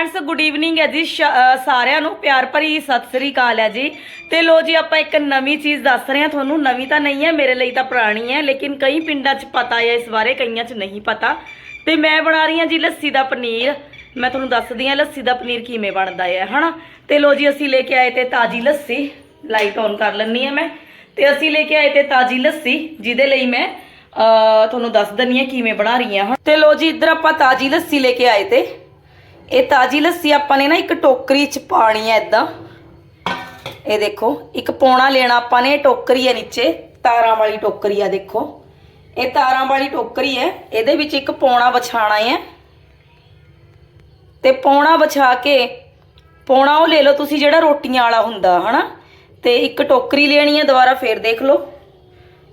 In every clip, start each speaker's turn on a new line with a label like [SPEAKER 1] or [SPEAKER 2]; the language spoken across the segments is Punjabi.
[SPEAKER 1] ਫਰੈਂਡਸ ਗੁੱਡ ਈਵਨਿੰਗ ਹੈ ਜੀ। ਸਾਰਿਆਂ ਨੂੰ ਪਿਆਰ ਭਰੀ ਸਤਿ ਸ੍ਰੀ ਅਕਾਲ ਹੈ ਜੀ। ਤੇ ਲੋ ਜੀ, ਆਪਾਂ ਇੱਕ ਨਵੀਂ ਚੀਜ਼ ਦੱਸ ਰਹੇ ਹਾਂ। ਤੁਹਾਨੂੰ ਨਵੀਂ ਤਾਂ ਨਹੀਂ ਹੈ, ਮੇਰੇ ਲਈ ਤਾਂ ਪੁਰਾਣੀ ਹੈ, ਲੇਕਿਨ ਕਈ ਪਿੰਡਾਂ 'ਚ ਪਤਾ ਹੈ, ਇਸ ਬਾਰੇ ਕਈਆਂ 'ਚ ਨਹੀਂ ਪਤਾ। ਤੇ ਮੈਂ ਬਣਾ ਰਹੀ ਹਾਂ ਜੀ ਲੱਸੀ ਦਾ ਪਨੀਰ। ਮੈਂ ਤੁਹਾਨੂੰ ਦੱਸਦੀ ਹਾਂ, ਲੱਸੀ ਦਾ ਪਨੀਰ ਕਿਵੇਂ ਬਣਦਾ ਹੈ, ਹਨਾ? ਤੇ ਲੋ ਜੀ, ਅਸੀਂ ਲੈ ਕੇ ਆਏ ਤੇ ਤਾਜੀ ਲੱਸੀ। ਲਾਈਟ ਔਨ ਕਰ ਲੈਣੀ ਹੈ ਮੈਂ। ਤੇ ਅਸੀਂ ਲੈ ਕੇ ਆਏ ਤੇ ਤਾਜੀ ਲੱਸੀ, ਜਿਹਦੇ ਲਈ ਮੈਂ ਤੁਹਾਨੂੰ ਦੱਸ ਦਿੰਨੀ ਹਾਂ ਕਿਵੇਂ ਬਣਾ ਰਹੀ ਹਾਂ ਤੇ ਲੋ ਜੀ, ਇੱਧਰ ਆਪਾਂ ਤਾਜੀ ਲੱਸੀ ਲੈ ਕੇ ਆਏ ਤੇ। ਇਹ ਤਾਜੀ ਲੱਸੀ ਆਪਾਂ ਨੇ ਨਾ ਇੱਕ ਟੋਕਰੀ ਚ ਪਾਣੀ ਹੈ ਇਦਾਂ ਇਹ ਦੇਖੋ, ਇੱਕ ਪੌਣਾ ਲੈਣਾ ਆਪਾਂ ਨੇ ਟੋਕਰੀ ਹੈ ਨੀਚੇ, ਤਾਰਾਂ ਵਾਲੀ ਟੋਕਰੀ ਆ ਦੇਖੋ। ਇਹ ਤਾਰਾਂ ਵਾਲੀ ਟੋਕਰੀ ਹੈ, ਇਹਦੇ ਵਿੱਚ ਇੱਕ ਪੌਣਾ ਵਿਛਾਣਾ ਹੈ। ਤੇ ਪੌਣਾ ਵਿਛਾ ਕੇ, ਪੌਣਾ ਉਹ ਲੈ ਲਓ ਤੁਸੀਂ ਜਿਹੜਾ ਰੋਟੀਆਂ ਵਾਲਾ ਹੁੰਦਾ, ਹਨਾ? ਤੇ ਇੱਕ ਟੋਕਰੀ ਲੈਣੀ ਹੈ, ਦੁਬਾਰਾ ਫੇਰ ਦੇਖ ਲਓ।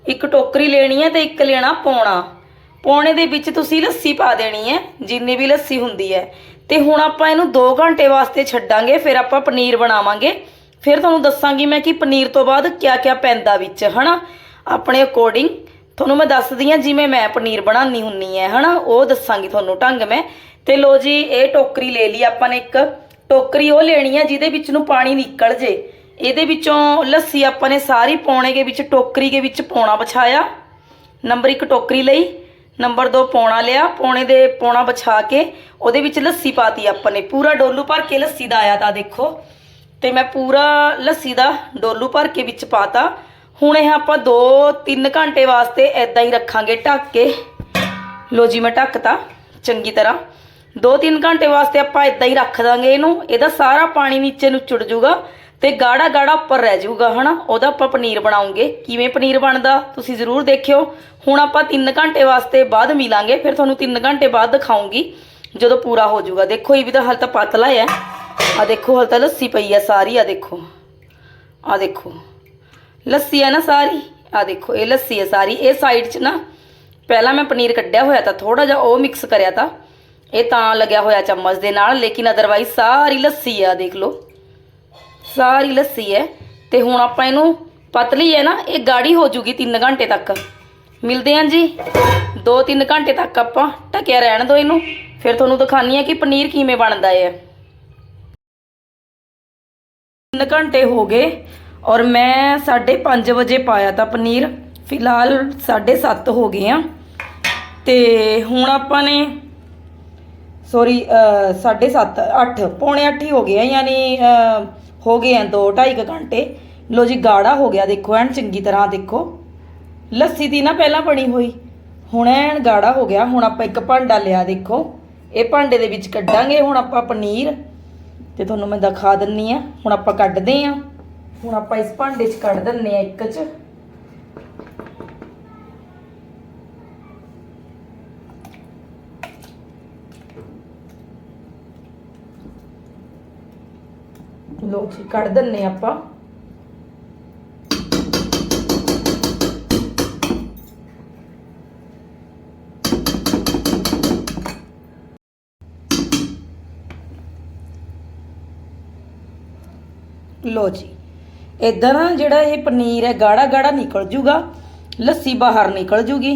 [SPEAKER 1] ਇੱਕ ਟੋਕਰੀ ਲੈਣੀ ਹੈ ਤੇ ਇੱਕ ਲੈਣਾ ਪੌਣਾ। ਪੌਣੇ ਦੇ ਵਿੱਚ ਤੁਸੀਂ ਲੱਸੀ ਪਾ ਦੇਣੀ ਹੈ, ਜਿੰਨੀ ਵੀ ਲੱਸੀ ਹੁੰਦੀ ਹੈ। ਤੇ ਹੁਣ ਆਪਾਂ ਇਹਨੂੰ 2 ਘੰਟੇ ਵਾਸਤੇ ਛੱਡਾਂਗੇ, ਫਿਰ ਆਪਾਂ ਪਨੀਰ ਬਣਾਵਾਂਗੇ। ਫਿਰ ਤੁਹਾਨੂੰ ਦੱਸਾਂਗੀ ਮੈਂ ਕਿ ਪਨੀਰ ਤੋਂ ਬਾਅਦ ਕਿਆ-ਕਿਆ ਪੈਂਦਾ ਵਿੱਚ, ਹਨਾ? ਆਪਣੇ ਅਕੋਰਡਿੰਗ ਤੁਹਾਨੂੰ ਮੈਂ ਦੱਸਦੀ ਹਾਂ ਜਿਵੇਂ ਮੈਂ ਪਨੀਰ ਬਣਾਉਣੀ ਹੁੰਨੀ ਹੈ, ਹਨਾ? ਉਹ ਦੱਸਾਂਗੀ ਤੁਹਾਨੂੰ ਢੰਗ ਮੈਂ। ਤੇ ਲੋ ਜੀ, ਇਹ ਟੋਕਰੀ ਲੈ ਲਈ ਆਪਾਂ ਨੇ ਇੱਕ। ਟੋਕਰੀ ਉਹ ਲੈਣੀ ਹੈ ਜਿਹਦੇ ਵਿੱਚ ਨੂੰ ਪਾਣੀ ਨਿਕਲ ਜੇ। ਇਹਦੇ ਵਿੱਚੋਂ ਲੱਸੀ ਆਪਾਂ ਨੇ ਸਾਰੀ ਪੌਣੇ ਦੇ ਵਿੱਚ, ਟੋਕਰੀ ਦੇ ਵਿੱਚ ਪਾਉਣਾ, ਵਿਛਾਇਆ। ਨੰਬਰ 1 ਟੋਕਰੀ ਲਈ। ਨੰਬਰ 2 ਪੌਣਾ ਲਿਆ, ਪੌਣੇ ਦੇ ਪੌਣਾ ਵਿਛਾ ਕੇ ਉਹਦੇ ਵਿੱਚ ਲੱਸੀ ਪਾਤੀ ਆਪਾਂ ਨੇ, ਪੂਰਾ ਡੋਲੂ ਭਰ ਕੇ ਲੱਸੀ ਦਾ ਆਇਆ ਤਾਂ ਦੇਖੋ। ਤੇ ਮੈਂ ਪੂਰਾ ਲੱਸੀ ਦਾ ਡੋਲੂ ਭਰ ਕੇ ਵਿੱਚ ਪਾਤਾ। ਹੁਣ ਇਹ ਆਪਾਂ 2-3 ਘੰਟੇ ਵਾਸਤੇ ਐਦਾਂ ਹੀ ਰੱਖਾਂਗੇ ਢੱਕ ਕੇ। ਲੋ ਜੀ ਮੈਂ ਢੱਕਤਾ, ਚੰਗੀ ਤਰ੍ਹਾਂ। 2-3 ਘੰਟੇ ਵਾਸਤੇ ਆਪਾਂ ਇਦਾਂ ਹੀ ਰੱਖ ਦਾਂਗੇ ਇਹਨੂੰ, ਇਹਦਾ ਸਾਰਾ ਪਾਣੀ ਨੀਚੇ ਨੂੰ ਚੁੜ ਜਾਊਗਾ ਤੇ ਗਾੜਾ ਗਾੜਾ ਉੱਪਰ ਰਹਿ ਜਾਊਗਾ, ਹਨਾ? ਉਹਦਾ ਆਪਾਂ ਪਨੀਰ ਬਣਾਉਂਗੇ। ਕਿਵੇਂ ਪਨੀਰ ਬਣਦਾ? ਤੁਸੀਂ ਜ਼ਰੂਰ ਦੇਖਿਓ। ਹੁਣ ਆਪਾਂ 3 ਘੰਟੇ ਵਾਸਤੇ ਬਾਅਦ ਮਿਲਾਂਗੇ, ਫਿਰ ਤੁਹਾਨੂੰ 3 ਘੰਟੇ ਬਾਅਦ ਦਿਖਾਉਂਗੀ, ਜਦੋਂ ਪੂਰਾ ਹੋ ਜਾਊਗਾ। ਦੇਖੋ, ਇਹ ਵੀ ਤਾਂ ਹਾਲ ਤਾਂ ਪਤਲਾ ਹੈ। ਆ ਦੇਖੋ, ਹਾਲ ਤਾਂ ਲੱਸੀ ਪਈ ਆ ਸਾਰੀ ਆ ਦੇਖੋ। ਆ ਦੇਖੋ। ਲੱਸੀ ਹੈ ਨਾ ਸਾਰੀ? ਆ ਦੇਖੋ, ਇਹ ਲੱਸੀ ਹੈ ਸਾਰੀ। ਇਹ ਸਾਈਡ 'ਚ ਨਾ, ਪਹਿਲਾਂ ਮੈਂ ਪਨੀਰ ਕੱਢਿਆ ਹੋਇਆ ਤਾਂ ਥੋੜਾ ਜਿਹਾ ਉਹ ਮਿਕਸ ਕਰਿਆ ਤਾਂ। ਇਹ ਤਾਂ ਲੱਗਿਆ ਹੋਇਆ ਚਮਚ ਦੇ ਨਾਲ, ਲੇਕਿਨ ਅਦਰਵਾਈਜ਼ ਸਾਰੀ ਲੱਸੀ ਆ ਦੇਖ ਲਓ। ਸਾਰੀ ਲੱਸੀ ਹੈ ਤੇ ਹੁਣ ਆਪਾਂ ਇਹਨੂੰ ਪਤਲੀ ਹੈ ਨਾ, ਇਹ ਗਾੜੀ ਹੋ ਜੂਗੀ 3 ਘੰਟੇ ਤੱਕ। ਮਿਲਦੇ ਹਾਂ ਜੀ। 2-3 ਘੰਟੇ ਤੱਕ ਆਪਾਂ ਢੱਕਿਆ ਰਹਿਣ ਦਿਓ ਇਹਨੂੰ। ਫਿਰ ਤੁਹਾਨੂੰ ਦਿਖਾਨੀ ਹੈ ਕਿ ਪਨੀਰ ਕਿਵੇਂ ਬਣਦਾ ਹੈ 3 ਘੰਟੇ ਹੋ ਗਏ ਔਰ ਮੈਂ 5:30 ਵਜੇ ਪਾਇਆ ਤਾਂ ਪਨੀਰ। ਫਿਲਹਾਲ 7:30 ਹੋ ਗਏ ਆ। ਤੇ ਹੁਣ ਆਪਾਂ ਨੇ, ਸੌਰੀ 7:30 8 ਪੌਣੇ 8 ਹੀ ਹੋ ਗਏ ਆ, ਯਾਨੀ ਹੋ ਗਏ ਆ 2 2.5 ਘੰਟੇ। ਲੋ ਜੀ, ਗਾੜਾ ਹੋ ਗਿਆ ਦੇਖੋ, ਐਨ ਚੰਗੀ ਤਰ੍ਹਾਂ ਦੇਖੋ। ਲੱਸੀ ਦੀ ਨਾ ਪਹਿਲਾਂ ਬਣੀ ਹੋਈ। ਹੁਣ ਐਨ ਗਾੜਾ ਹੋ ਗਿਆ। ਹੁਣ ਆਪਾਂ ਇੱਕ ਭਾਂਡਾ ਲਿਆ ਦੇਖੋ। ਇਹ ਭਾਂਡੇ ਦੇ ਵਿੱਚ ਕੱਢਾਂਗੇ। ਹੁਣ ਆਪਾਂ ਪਨੀਰ ਤੇ ਤੁਹਾਨੂੰ ਮੈਂ ਦਿਖਾ ਦਿੰਨੀ ਆ। ਹੁਣ ਆਪਾਂ ਕੱਢਦੇ ਆ। ਹੁਣ ਆਪਾਂ ਇਸ ਭਾਂਡੇ 'ਚ ਕੱਢ ਦਿੰਨੇ ਆ ਇੱਕ 'ਚ। ਲੋ ਜੀ, ਕੱਢ ਦਿੰਨੇ ਆਪਾਂ। ਲੋ ਜੀ ਇਦਾਂ ਨਾ ਜਿਹੜਾ ਇਹ ਪਨੀਰ ਹੈ ਗਾੜਾ ਗਾੜਾ ਨਿਕਲ ਜੂਗਾ, ਲੱਸੀ ਬਾਹਰ ਨਿਕਲ ਜੂਗੀ।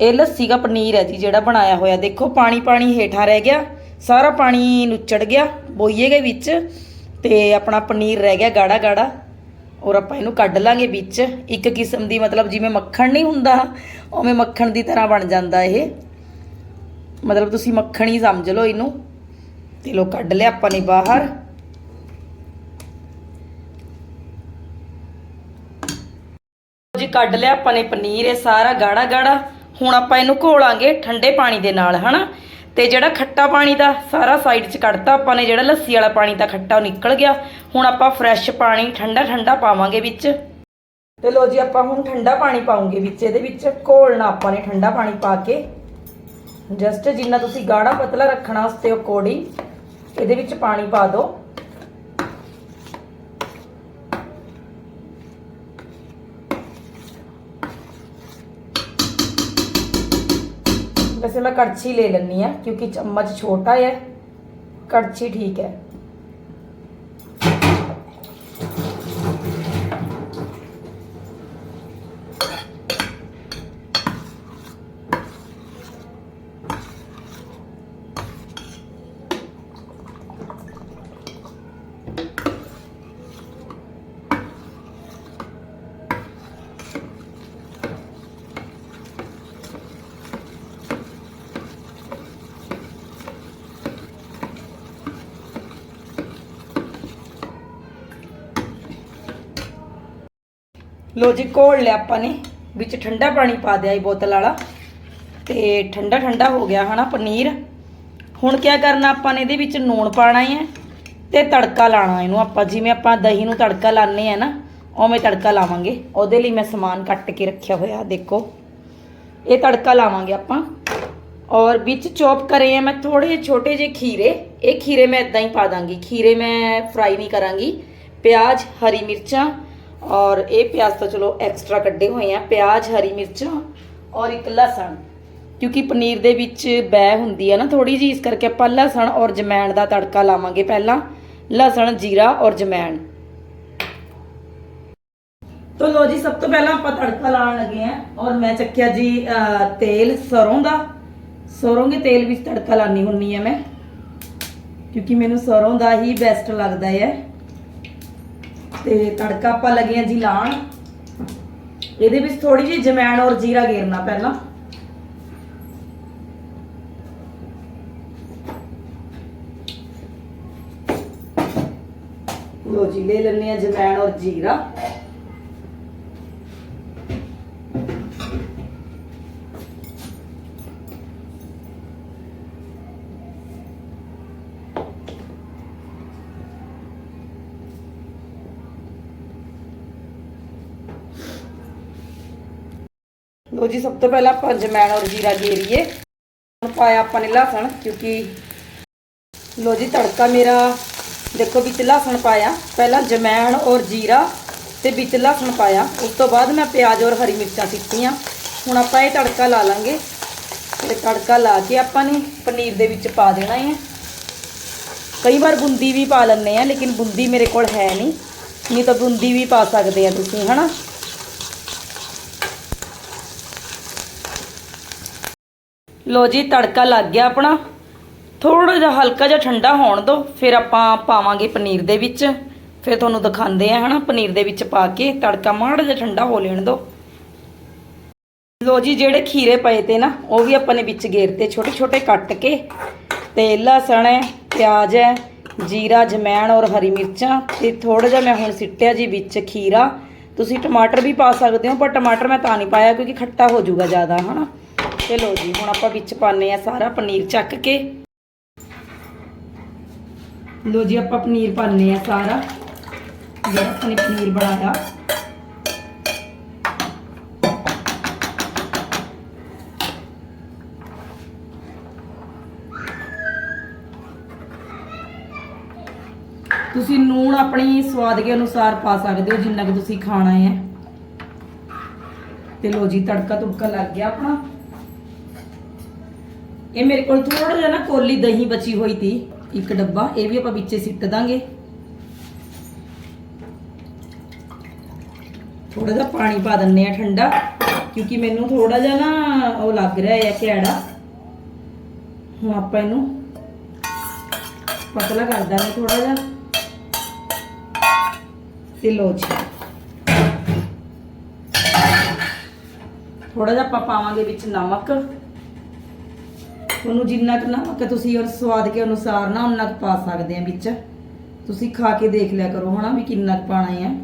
[SPEAKER 1] ਇਹ ਲੱਸੀ ਦਾ ਪਨੀਰ ਹੈ ਜੀ, ਜਿਹੜਾ ਬਣਾਇਆ ਹੋਇਆ। ਦੇਖੋ ਪਾਣੀ ਪਾਣੀ ਹੇਠਾਂ ਰਹਿ ਗਿਆ, ਸਾਰਾ ਪਾਣੀ ਨੁੱਚੜ ਗਿਆ, ਬੋਈਏ ਦੇ ਵਿੱਚ। ਤੇ ਆਪਣਾ ਪਨੀਰ ਰਹਿ ਗਿਆ ਗਾੜਾ ਗਾੜਾ, ਔਰ ਆਪਾਂ ਇਹਨੂੰ ਕੱਢ ਲਾਂਗੇ ਵਿੱਚ। ਇੱਕ ਕਿਸਮ ਦੀ ਮਤਲਬ ਜਿਵੇਂ ਮੱਖਣ ਨਹੀਂ ਹੁੰਦਾ, ਉਵੇਂ ਮੱਖਣ ਦੀ ਤਰ੍ਹਾਂ ਬਣ ਜਾਂਦਾ ਇਹ। ਮਤਲਬ ਤੁਸੀਂ ਮੱਖਣ ਹੀ ਸਮਝ ਲਓ ਇਹਨੂੰ। ਤੇ ਲੋ ਕੱਢ ਲਿਆ ਆਪਾਂ ਨੇ ਬਾਹਰ। ਜੀ, ਕੱਢ ਲਿਆ ਆਪਾਂ ਨੇ ਪਨੀਰ, ਇਹ ਸਾਰਾ ਗਾੜਾ ਗਾੜਾ। ਹੁਣ ਆਪਾਂ ਇਹਨੂੰ ਘੋਲਾਂਗੇ ਠੰਡੇ ਪਾਣੀ ਦੇ ਨਾਲ, ਹਨਾ? ਤੇ ਜਿਹੜਾ ਖੱਟਾ ਪਾਣੀ ਦਾ ਸਾਰਾ ਸਾਈਡ 'ਚ ਕੱਢਤਾ ਆਪਾਂ ਨੇ, ਜਿਹੜਾ ਲੱਸੀ ਵਾਲਾ ਪਾਣੀ ਤਾਂ ਖੱਟਾ, ਉਹ ਨਿਕਲ ਗਿਆ। ਹੁਣ ਆਪਾਂ ਫਰੈਸ਼ ਪਾਣੀ ਠੰਡਾ ਠੰਡਾ ਪਾਵਾਂਗੇ ਵਿੱਚ। ਤੇ ਲੋ ਜੀ, ਆਪਾਂ ਹੁਣ ਠੰਡਾ ਪਾਣੀ ਪਾਉਂਗੇ ਵਿੱਚ, ਇਹਦੇ ਵਿੱਚ ਘੋਲਣਾ ਆਪਾਂ ਨੇ ਠੰਡਾ ਪਾਣੀ ਪਾ ਕੇ ਜਸਟ ਜਿੰਨਾ ਤੁਸੀਂ ਗਾੜਾ ਪਤਲਾ ਰੱਖਣਾ ਉਸ ਤੇ ਅਕੋਰਡਿੰਗ ਇਹਦੇ ਵਿੱਚ ਪਾਣੀ ਪਾ ਦਿਓ। ਮੈਂ ਕੜਛੀ ਲੈ ਲੈਣੀ ਆ ਕਿਉਂਕਿ ਚਮਚ ਛੋਟਾ ਹੈ। ਕੜਛੀ ਠੀਕ ਹੈ। ਲੋ ਜੀ, ਘੋਲ ਲਿਆ ਆਪਾਂ ਨੇ। ਵਿੱਚ ਠੰਡਾ ਪਾਣੀ ਪਾ ਦਿਆ ਇਹ ਬੋਤਲ ਵਾਲਾ। ਤੇ ਠੰਡਾ ਠੰਡਾ ਹੋ ਗਿਆ ਹਨਾ ਪਨੀਰ। ਹੁਣ ਕੀ ਕਰਨਾ ਆਪਾਂ ਨੇ ਇਹਦੇ ਵਿੱਚ ਨੂਣ ਪਾਣਾ ਹੈ ਤੇ ਤੜਕਾ ਲਾਣਾ ਇਹਨੂੰ ਆਪਾਂ। ਜਿਵੇਂ ਆਪਾਂ ਦਹੀਂ ਨੂੰ ਤੜਕਾ ਲਾਣੇ ਆ ਨਾ, ਉਵੇਂ ਤੜਕਾ ਲਾਵਾਂਗੇ। ਉਹਦੇ ਲਈ ਮੈਂ ਸਮਾਨ ਕੱਟ ਕੇ ਰੱਖਿਆ ਹੋਇਆ, ਦੇਖੋ। ਇਹ ਤੜਕਾ ਲਾਵਾਂਗੇ ਆਪਾਂ। ਔਰ ਵਿੱਚ ਚੌਪ ਕਰੇ ਆ ਮੈਂ ਥੋੜੇ ਛੋਟੇ ਜਿਹੇ ਖੀਰੇ। ਇਹ ਖੀਰੇ ਮੈਂ ਇਦਾਂ ਹੀ ਪਾ ਦਾਂਗੀ। ਖੀਰੇ ਮੈਂ ਫਰਾਈ ਨਹੀਂ ਕਰਾਂਗੀ। ਪਿਆਜ਼, ਹਰੀ ਮਿਰਚਾਂ ਔਰ ਇਹ ਪਿਆਜ਼ ਤਾਂ ਚਲੋ ਐਕਸਟਰਾ ਕੱਢੇ ਹੋਏ ਆ, ਪਿਆਜ਼, ਹਰੀ ਮਿਰਚਾਂ ਔਰ ਇੱਕ ਲਸਣ। ਕਿਉਂਕਿ ਪਨੀਰ ਦੇ ਵਿੱਚ ਬੈ ਹੁੰਦੀ ਹੈ ਨਾ ਥੋੜੀ ਜੀ ਇਸ ਕਰਕੇ ਆਪਾਂ ਲਸਣ ਔਰ ਜਮੈਣ ਦਾ ਤੜਕਾ ਲਾਵਾਂਗੇ ਪਹਿਲਾਂ। ਲਸਣ, ਜੀਰਾ ਔਰ ਜਮੈਣ। ਤੋ ਲੋ ਜੀ, ਸਭ ਤੋਂ ਪਹਿਲਾਂ ਆਪਾਂ ਤੜਕਾ ਲਾਉਣ ਲੱਗੇ ਆ ਔਰ ਮੈਂ ਚੱਕਿਆ ਜੀ ਤੇਲ ਸਰੋਂ ਦਾ। ਸਰੋਂ ਦੇ ਤੇਲ ਵਿੱਚ ਤੜਕਾ ਲਾਣੀ ਹੁੰਨੀ ਆ ਮੈਂ। ਕਿਉਂਕਿ ਮੈਨੂੰ ਸਰੋਂ ਦਾ ਹੀ ਬੈਸਟ ਲੱਗਦਾ ਹੈ ਤੇ ਤੜਕਾ ਆਪਾਂ ਲੱਗੇ ਆ ਜੀ ਲਾਣ। ਇਹਦੇ ਵਿੱਚ ਥੋੜੀ ਜਿਹੀ ਜਮੈਣ ਔਰ ਜੀਰਾ ਗੇਰਨਾ ਪਹਿਲਾਂ। ਲੋ ਜੀ, ਲੈ ਲੈਣੇ ਆ ਜਮੈਣ ਔਰ ਜੀਰਾ। ਲੋ ਜੀ, ਸਭ ਤੋਂ ਪਹਿਲਾਂ ਆਪਾਂ ਜਮੈਣ ਔਰ ਜੀਰਾ ਗੇਰੀਏ ਹੁਣ ਪਾਇਆ ਆਪਾਂ ਨੇ ਲਸਣ, ਕਿਉਂਕਿ ਲੋ ਜੀ, ਤੜਕਾ ਮੇਰਾ ਦੇਖੋ ਵਿੱਚ ਲਸਣ ਪਾਇਆ। ਪਹਿਲਾਂ ਜਮੈਣ ਔਰ ਜੀਰਾ ਤੇ ਵਿੱਚ ਲਸਣ ਪਾਇਆ। ਉਸ ਤੋਂ ਬਾਅਦ ਮੈਂ ਪਿਆਜ਼ ਔਰ ਹਰੀ ਮਿਰਚਾਂ ਸਿੱਟੀਆਂ। ਹੁਣ ਆਪਾਂ ਇਹ ਤੜਕਾ ਲਾ ਲਾਂਗੇ। ਤੇ ਤੜਕਾ ਲਾ ਕੇ ਆਪਾਂ ਨੇ ਪਨੀਰ ਦੇ ਵਿੱਚ ਪਾ ਦੇਣਾ ਹੈ ਕਈ ਵਾਰ ਬੁੰਦੀ ਵੀ ਪਾ ਲੈਂਦੇ ਆ, ਲੇਕਿਨ ਬੁੰਦੀ ਮੇਰੇ ਕੋਲ ਹੈ ਨਹੀਂ। ਨਹੀਂ ਤਾਂ ਬੁੰਦੀ ਵੀ ਪਾ ਸਕਦੇ ਆ ਤੁਸੀਂ, ਹਨਾ? ਲੋ ਜੀ, ਤੜਕਾ ਲੱਗ ਗਿਆ ਆਪਣਾ। ਥੋੜਾ ਜਿਹਾ ਹਲਕਾ ਜਿਹਾ ਠੰਡਾ ਹੋਣ ਦਿਓ ਫਿਰ ਆਪਾਂ ਪਾਵਾਂਗੇ ਪਨੀਰ ਦੇ ਵਿੱਚ। ਫਿਰ ਤੁਹਾਨੂੰ ਦਿਖਾਉਂਦੇ ਆ ਹਨਾ, ਪਨੀਰ ਦੇ ਵਿੱਚ ਪਾ ਕੇ। ਤੜਕਾ ਮਾੜਾ ਜਿਹਾ ਠੰਡਾ ਹੋ ਲੈਣ ਦਿਓ ਲੋ ਜੀ, ਜਿਹੜੇ ਖੀਰੇ ਪਏ ਤੇ ਨਾ, ਉਹ ਵੀ ਆਪਾਂ ਨੇ ਵਿੱਚ ਗੇਰਤੇ ਛੋਟੇ ਛੋਟੇ ਕੱਟ ਕੇ। ਤੇ ਲਸਣ ਹੈ, ਪਿਆਜ਼ ਹੈ, ਜੀਰਾ, ਜਮੈਣ ਔਰ ਹਰੀ ਮਿਰਚਾਂ। ਤੇ ਥੋੜਾ ਜਿਹਾ ਮੈਂ ਹੁਣ ਸਿੱਟਿਆ ਜੀ ਵਿੱਚ ਖੀਰਾ। ਤੁਸੀਂ ਟਮਾਟਰ ਵੀ ਪਾ ਸਕਦੇ ਹੋ, ਪਰ ਟਮਾਟਰ ਮੈਂ ਤਾਂ ਨਹੀਂ ਪਾਇਆ, ਕਿਉਂਕਿ ਖੱਟਾ ਹੋ ਜਾਊਗਾ ਜ਼ਿਆਦਾ, ਹਨਾ। ਤੇ ਲੋ ਜੀ, ਹੁਣ ਆਪਾਂ ਵਿੱਚ ਪਾਣੇ ਆ ਸਾਰਾ ਪਨੀਰ ਚੱਕ ਕੇ। ਲੋ ਜੀ, ਆਪਾਂ ਪਨੀਰ ਪਾਣੇ ਆ ਸਾਰਾ। ਜਿਹੜਾ ਆਪਾਂ ਨੇ ਪਨੀਰ ਬਣਾਇਆ। ਤੁਸੀਂ ਨੂਣ ਆਪਣੀ ਸਵਾਦ ਦੇ ਅਨੁਸਾਰ ਪਾ ਸਕਦੇ ਹੋ, ਜਿੰਨਾ ਕਿ ਤੁਸੀਂ ਖਾਣਾ ਹੈ। ਤੇ ਲੋ ਜੀ ਤੜਕਾ ਤੁੜਕਾ ਲੱਗ ਗਿਆ ਆਪਣਾ। ਇਹ ਮੇਰੇ ਕੋਲ ਥੋੜਾ ਜਿਹਾ ਨਾ ਕੋਲੀ ਦਹੀਂ ਬਚੀ ਹੋਈ ਸੀ ਇੱਕ ਡੱਬਾ, ਇਹ ਵੀ ਆਪਾਂ ਵਿੱਚੇ ਸਿੱਟ ਦਾਂਗੇ। ਥੋੜਾ ਜਿਹਾ ਪਾਣੀ ਪਾ ਦਿੰਨੇ ਆ ਠੰਡਾ, ਕਿਉਂਕਿ ਮੈਨੂੰ ਥੋੜਾ ਜਿਹਾ ਨਾ ਉਹ ਲੱਗ ਰਿਹਾ ਹੈ ਕਿਹੜਾ ਹੁਣ ਆਪਾਂ ਇਹਨੂੰ ਪਤਲਾ ਕਰ ਦਾਂਗੇ ਥੋੜਾ ਜਿਹਾ। ਤੇ ਲੋ ਜੀ। ਥੋੜਾ ਜਿਹਾ ਆਪਾਂ ਪਾਵਾਂਗੇ ਵਿੱਚ ਨਮਕ। ਉਹਨੂੰ ਜਿੰਨਾ ਕੁ ਨਮਕ ਤੁਸੀਂ ਔਰ ਸਵਾਦ ਕੇ ਅਨੁਸਾਰ ਨਾ ਉਨਾ ਕੁ ਪਾ ਸਕਦੇ ਆ ਵਿੱਚ। ਤੁਸੀਂ ਖਾ ਕੇ ਦੇਖ ਲਿਆ ਕਰੋ ਹਨਾ ਵੀ ਕਿੰਨਾ ਕੁ ਪਾਣਾ ਹੈ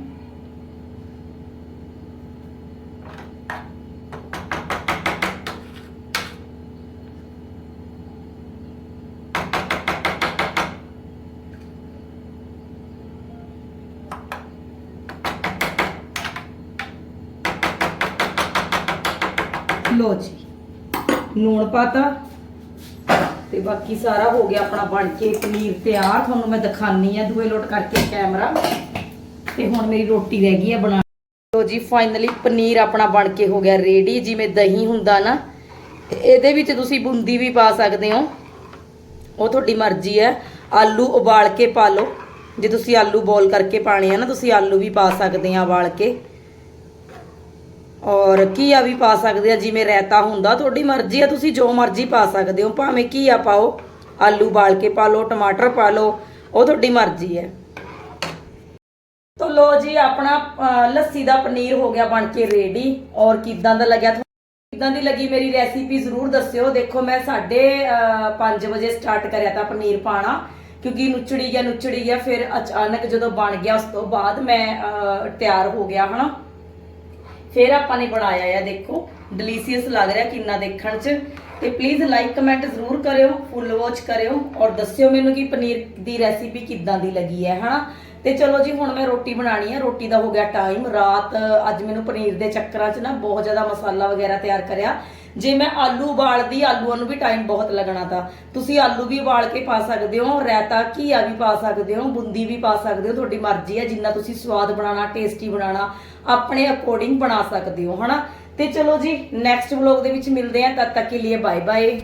[SPEAKER 1] ਲੋ ਜੀ ਨੂਣ ਪਾਤਾ। ਤੇ ਬਾਕੀ ਸਾਰਾ ਹੋ ਗਿਆ ਆਪਣਾ ਬਣ ਕੇ ਪਨੀਰ ਤਿਆਰ। ਤੁਹਾਨੂੰ ਮੈਂ ਦਿਖਾਨੀ ਆ ਦੂਏ ਲੋਟ ਕਰਕੇ ਕੈਮਰਾ। ਤੇ ਹੁਣ ਮੇਰੀ ਰੋਟੀ ਰਹਿ ਗਈ ਆ ਬਣਾ ਲੋ ਜੀ ਫਾਈਨਲੀ ਪਨੀਰ ਆਪਣਾ ਬਣ ਕੇ ਹੋ ਗਿਆ ਰੈਡੀ ਜਿਵੇਂ ਦਹੀਂ ਹੁੰਦਾ ਨਾ। ਇਹਦੇ ਵਿੱਚ ਤੁਸੀਂ ਬੂੰਦੀ ਵੀ ਪਾ ਸਕਦੇ ਹੋ। ਉਹ ਤੁਹਾਡੀ ਮਰਜ਼ੀ ਹੈ। ਆਲੂ ਉਬਾਲ ਕੇ ਪਾ ਲਓ। ਜੇ ਤੁਸੀਂ ਆਲੂ ਬੋਲ ਕਰਕੇ ਪਾਣੇ ਆ ਨਾ, ਤੁਸੀਂ ਆਲੂ ਵੀ ਪਾ ਸਕਦੇ ਆ ਉਬਾਲ ਕੇ। ਔਰ ਘੀਆ ਵੀ ਪਾ ਸਕਦੇ ਆ? ਜਿਵੇਂ ਰਾਇਤਾ ਹੁੰਦਾ, ਤੁਹਾਡੀ ਮਰਜ਼ੀ ਆ, ਤੁਸੀਂ ਜੋ ਮਰਜ਼ੀ ਪਾ ਸਕਦੇ ਹੋ। ਭਾਵੇਂ ਘੀਆ ਪਾਓ, ਆਲੂ ਬਾਲ ਕੇ ਪਾ ਲਓ, ਟਮਾਟਰ ਪਾ ਲਓ, ਉਹ ਤੁਹਾਡੀ ਮਰਜ਼ੀ ਹੈ। ਤੋ ਲੋ ਜੀ, ਆਪਣਾ ਲੱਸੀ ਦਾ ਪਨੀਰ ਹੋ ਗਿਆ ਬਣ ਕੇ ਰੈਡੀ ਔਰ ਕਿਦਾਂ ਦਾ ਲੱਗਿਆ? ਤੁਹਾਨੂੰ ਕਿਦਾਂ ਦੀ ਲੱਗੀ ਮੇਰੀ ਰੈਸਿਪੀ ਜ਼ਰੂਰ ਦੱਸਿਓ। ਦੇਖੋ, ਮੈਂ 5:30 ਵਜੇ ਸਟਾਰਟ ਕਰਿਆ ਤਾਂ ਪਨੀਰ ਪਾਣਾ, ਕਿਉਂਕਿ ਨੁਚੜੀ ਗਿਆ ਨੁਚੜੀ ਗਿਆ, ਫਿਰ ਅਚਾਨਕ ਜਦੋਂ ਬਣ ਗਿਆ, ਉਸ ਤੋਂ ਬਾਅਦ ਮੈਂ ਤਿਆਰ ਹੋ ਗਿਆ, ਹਨਾ? ਫਿਰ ਆਪਾਂ ਨੇ ਬਣਾਇਆ ਆ, ਦੇਖੋ ਡਿਲੀਸ਼ੀਅਸ ਲੱਗ ਰਿਹਾ ਕਿੰਨਾ ਦੇਖਣ 'ਚ। ਤੇ ਪਲੀਜ਼ ਲਾਈਕ ਕਮੈਂਟ ਜ਼ਰੂਰ ਕਰਿਓ ਫੁੱਲ ਵਾਚ ਕਰਿਓ ਔਰ ਦੱਸਿਓ ਮੈਨੂੰ ਕਿ ਪਨੀਰ ਦੀ ਰੈਸਿਪੀ ਕਿੱਦਾਂ ਦੀ ਲੱਗੀ ਹੈ, ਹਨਾ? ਤੇ ਚਲੋ ਜੀ, ਹੁਣ ਮੈਂ ਰੋਟੀ ਬਣਾਣੀ ਹੈ ਰੋਟੀ ਦਾ ਹੋ ਗਿਆ ਟਾਈਮ ਰਾਤ, ਅੱਜ ਮੈਨੂੰ ਪਨੀਰ ਦੇ ਚੱਕਰਾਂ 'ਚ ਨਾ ਬਹੁਤ ਜ਼ਿਆਦਾ ਮਸਾਲਾ ਵਗੈਰਾ ਤਿਆਰ ਕਰਿਆ। ਜੇ ਮੈਂ ਆਲੂ ਉਬਾਲਦੀ, ਆਲੂਆਂ ਨੂੰ ਵੀ ਟਾਈਮ ਬਹੁਤ ਲੱਗਣਾ ਤਾਂ। ਤੁਸੀਂ ਆਲੂ ਵੀ ਉਬਾਲ ਕੇ ਪਾ ਸਕਦੇ ਹੋ, ਰਾਇਤਾ, ਘੀਆ ਵੀ ਪਾ ਸਕਦੇ ਹੋ, ਬੁੰਦੀ ਵੀ ਪਾ ਸਕਦੇ ਹੋ, ਤੁਹਾਡੀ ਮਰਜ਼ੀ ਹੈ, ਜਿੰਨਾ ਤੁਸੀਂ ਸਵਾਦ ਬਣਾਉਣਾ ਟੇਸਟੀ ਬਣਾਉਣਾ, ਆਪਣੇ ਅਕੋਰਡਿੰਗ ਬਣਾ ਸਕਦੇ ਹੋ, ਹਨਾ? ਤੇ ਚਲੋ ਜੀ ਨੈਕਸਟ ਵਲੌਗ ਦੇ ਵਿੱਚ ਮਿਲਦੇ ਹਾਂ, ਤਦ ਤੱਕ ਕੇ ਲਈ ਬਾਏ ਬਾਏ